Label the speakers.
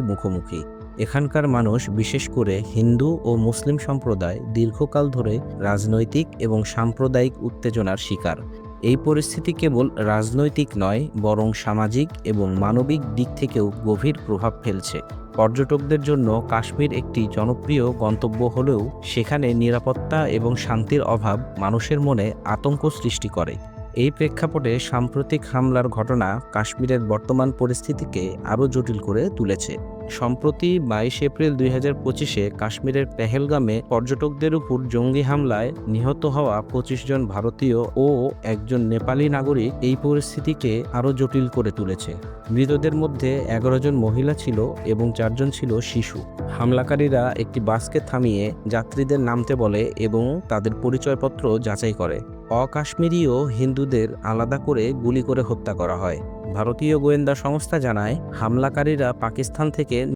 Speaker 1: মুখোমুখি। এখানকার মানুষ, বিশেষ করে হিন্দু ও মুসলিম সম্প্রদায়, দীর্ঘকাল ধরে রাজনৈতিক এবং সাম্প্রদায়িক উত্তেজনার শিকার। এই পরিস্থিতি কেবল রাজনৈতিক নয়, বরং সামাজিক এবং মানবিক দিক থেকেও গভীর প্রভাব ফেলছে। পর্যটকদের জন্য কাশ্মীর একটি জনপ্রিয় গন্তব্য হলেও, সেখানে নিরাপত্তা এবং শান্তির অভাব মানুষের মনে আতঙ্ক সৃষ্টি করে। এই প্রেক্ষাপটে সাম্প্রতিক হামলার ঘটনা কাশ্মীরের বর্তমান পরিস্থিতিকে আরও জটিল করে তুলেছে। সম্প্রতি বাইশ এপ্রিল দুই হাজার পঁচিশে কাশ্মীরের পেহেলগামে পর্যটকদের উপর জঙ্গি হামলায় নিহত হওয়া পঁচিশ জন ভারতীয় ও একজন নেপালি নাগরিক এই পরিস্থিতিকে আরও জটিল করে তুলেছে। মৃতদের মধ্যে এগারো জন মহিলা ছিল এবং চারজন ছিল শিশু। হামলাকারীরা একটি বাসকে থামিয়ে যাত্রীদের নামতে বলে এবং তাদের পরিচয়পত্র যাচাই করে। অকাশ্মীরীয় হিন্দুদের আলাদা করে গুলি করে হত্যা করা হয়। ভারতীয় গোয়েন্দা সংস্থা জানায় হামলাকারীরা পাকিস্তান থেকে